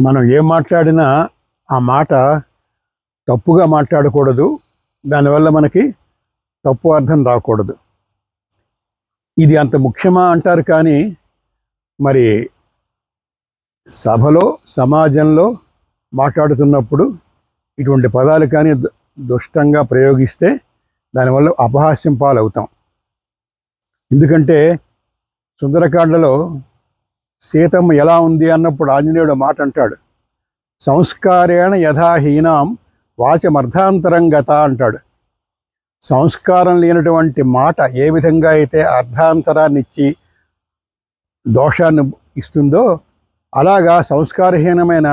మనం ఏం మాట్లాడినా ఆ మాట తప్పుగా మాట్లాడకూడదు. దానివల్ల మనకి తప్పు అర్థం రాకూడదు. ఇది అంత ముఖ్యమా అంటారు కానీ మరి సభలో సమాజంలో మాట్లాడుతున్నప్పుడు ఇటువంటి పదాలు కానీ దు- దుష్టంగా ప్రయోగిస్తే దానివల్ల అపహాస్యం పాలవుతాం. ఎందుకంటే సుందరకాండలో సీతమ్మ ఎలా ఉంది అన్నప్పుడు ఆంజనేయుడు మాట అంటాడు సంస్కారేణ యథాహీనాం వాచమర్థాంతరం గత అంటాడు. సంస్కారం లేనటువంటి మాట ఏ విధంగా అయితే అర్థాంతరాన్ని ఇచ్చి దోషాన్ని ఇస్తుందో అలాగా సంస్కారహీనమైన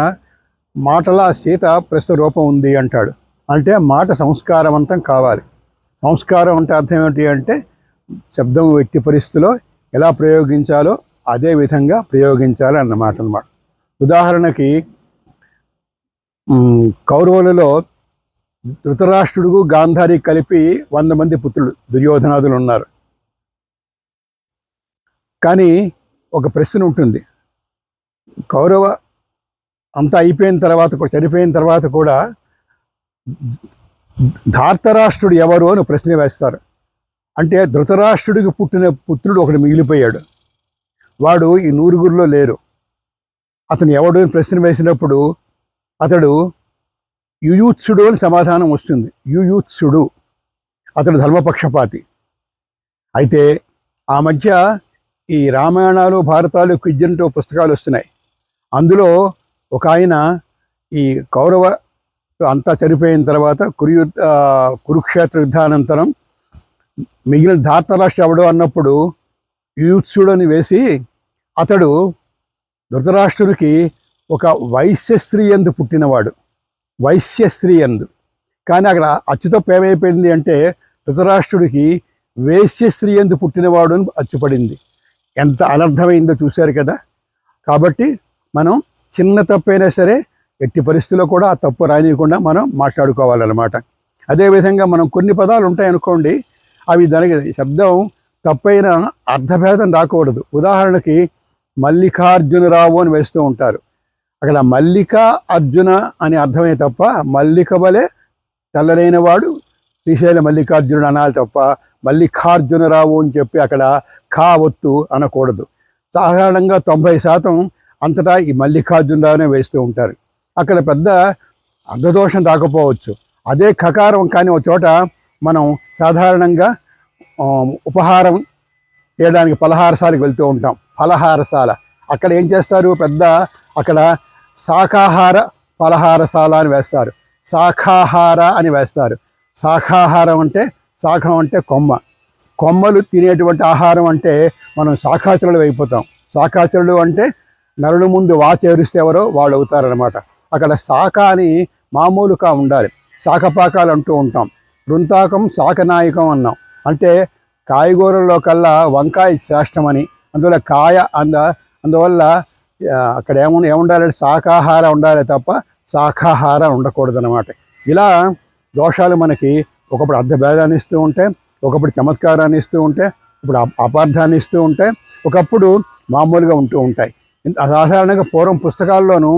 మాటలా సీత ప్రస్తుత రూపం ఉంది అంటాడు. అంటే మాట సంస్కారవంతం కావాలి. సంస్కారం అంటే అర్థం ఏమిటి అంటే శబ్దం ఎట్టి పరిస్థితిలో ఎలా ప్రయోగించాలో అదే విధంగా ప్రయోగించాలి అన్నమాట అన్నమాట. ఉదాహరణకి కౌరవులలో ధృతరాష్ట్రుడు గాంధారి కలిపి వంద మంది పుత్రులు దుర్యోధనాదులు ఉన్నారు. కానీ ఒక ప్రశ్న ఉంటుంది. కౌరవ అంతా అయిపోయిన తర్వాత కూడా చనిపోయిన తర్వాత కూడా ధార్తరాష్ట్రుడు ఎవరు అని ప్రశ్న వేస్తారు. అంటే ధృతరాష్ట్రుడికి పుట్టిన పుత్రుడు ఒకడు మిగిలిపోయాడు. వాడు ఈ నూరుగురిలో లేరు. అతను ఎవడు అని ప్రశ్న వేసినప్పుడు అతడు యుయూత్సుడు అని సమాధానం వస్తుంది. యుయూత్సుడు. అతడు ధర్మపక్షపాతి. అయితే ఆ మధ్య ఈ రామాయణాలు భారతాలు క్విజ్జంటూ పుస్తకాలు వస్తున్నాయి. అందులో ఒక ఆయన ఈ కౌరవ అంతా చనిపోయిన తర్వాత కురుయుద్ధ కురుక్షేత్ర యుద్ధానంతరం మిగిలిన ధార్తరాష్ట్ర ఎవడు అన్నప్పుడు యూత్సుడు అని వేసి అతడు ధృతరాష్ట్రునికి ఒక వైశ్య స్త్రీ ఎందు పుట్టినవాడు. వైశ్య స్త్రీ ఎందు. కానీ అక్కడ అచ్చుతప్పు ఏమైపోయింది అంటే ధృతరాష్ట్రుడికి వేశ్యస్త్రీ ఎందు పుట్టినవాడు అని అచ్చుపడింది. ఎంత అనర్థమైందో చూశారు కదా. కాబట్టి మనం చిన్న తప్పైనా సరే ఎట్టి పరిస్థితుల్లో కూడా ఆ తప్పు రానియకుండా మనం మాట్లాడుకోవాలన్నమాట. అదేవిధంగా మనం కొన్ని పదాలు ఉంటాయి అనుకోండి అవి దానికి శబ్దం తప్పైన అర్థభేదం రాకూడదు. ఉదాహరణకి మల్లికార్జునరావు అని వేస్తూ ఉంటారు. అక్కడ మల్లిక అర్జున అని అర్థమే తప్ప మల్లిక వలె తెల్లనైన వాడు శ్రీశైల మల్లికార్జునుడు అనాలి తప్ప మల్లికార్జునరావు అని చెప్పి అక్కడ కావత్తు ఒత్తు అనకూడదు. సాధారణంగా తొంభై శాతం అంతటా ఈ మల్లికార్జునరావునే వేస్తూ ఉంటారు. అక్కడ పెద్ద అర్ధదోషం రాకపోవచ్చు. అదే కకారం కానీ ఒక చోట మనం సాధారణంగా ఉపహారం చేయడానికి పలహారశాలకు వెళ్తూ ఉంటాం. ఫలహారశాల. అక్కడ ఏం చేస్తారు? పెద్ద అక్కడ శాఖాహార పలహారశాల అని వేస్తారు. శాఖాహార అని వేస్తారు. శాఖాహారం అంటే శాఖం అంటే కొమ్మ. కొమ్మలు తినేటువంటి ఆహారం అంటే మనం శాఖాచరులు అయిపోతాం. శాఖాచరులు అంటే నరుడు ముందు వాచేరుస్తే ఎవరో వాళ్ళు అవుతారనమాట అక్కడ శాఖ అని మామూలుగా ఉండాలి. శాఖపాకాలు అంటూ ఉంటాం. వృంతాకం శాఖనాయకం అన్నాం. అంటే కాయగూరల్లో కల్లా వంకాయ శ్రేష్టమని అందువల్ల కాయ అంద అందువల్ల అక్కడ ఏము ఏముండాలంటే శాకాహారం ఉండాలి తప్ప శాఖాహార ఉండకూడదన్నమాట. ఇలా దోషాలు మనకి ఒకప్పుడు అర్ధభేదాన్ని ఇస్తూ ఉంటే ఒకప్పుడు చమత్కారాన్ని ఇస్తూ ఉంటే ఇప్పుడు అపార్థాన్ని ఇస్తూ ఉంటే ఒకప్పుడు మామూలుగా ఉంటూ ఉంటాయి. సాధారణంగా పూర్వం పుస్తకాల్లోనూ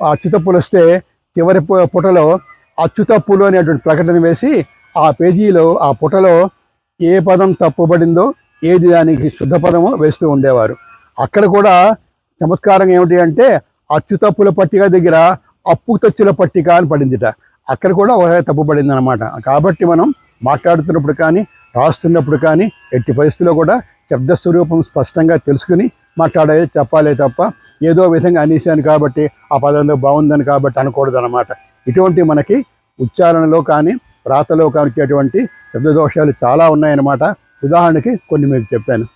అచ్యుత అచ్యుతప్పులు వస్తే చివరి పుటలో పుటలో అచ్యుతప్పులు అనేటువంటి ప్రకటన వేసి ఆ పేజీలో ఆ పుటలో ఏ పదం తప్పుబడిందో ఏది దానికి శుద్ధపదమో వేస్తూ ఉండేవారు. అక్కడ కూడా చమత్కారం ఏమిటి అంటే అచ్యుతప్పుల పట్టిక దగ్గర అప్పు తచ్చుల పట్టిక అని పడిందిట. అక్కడ కూడా ఒక తప్పు పడింది అనమాట కాబట్టి మనం మాట్లాడుతున్నప్పుడు కానీ రాస్తున్నప్పుడు కానీ ఎట్టి పరిస్థితుల్లో కూడా శబ్ద స్వరూపం స్పష్టంగా తెలుసుకుని మాట్లాడేది చెప్పాలే తప్ప ఏదో విధంగా అనేసాను కాబట్టి ఆ పదంలో బాగుందని కాబట్టి అనకూడదు అనమాట ఇటువంటి మనకి ఉచ్చారణలో కానీ వ్రాతలో కానీ శబ్ద దోషాలు చాలా ఉన్నాయన్నమాట. ఉదాహరణకి కొన్ని మీకు చెప్పాను.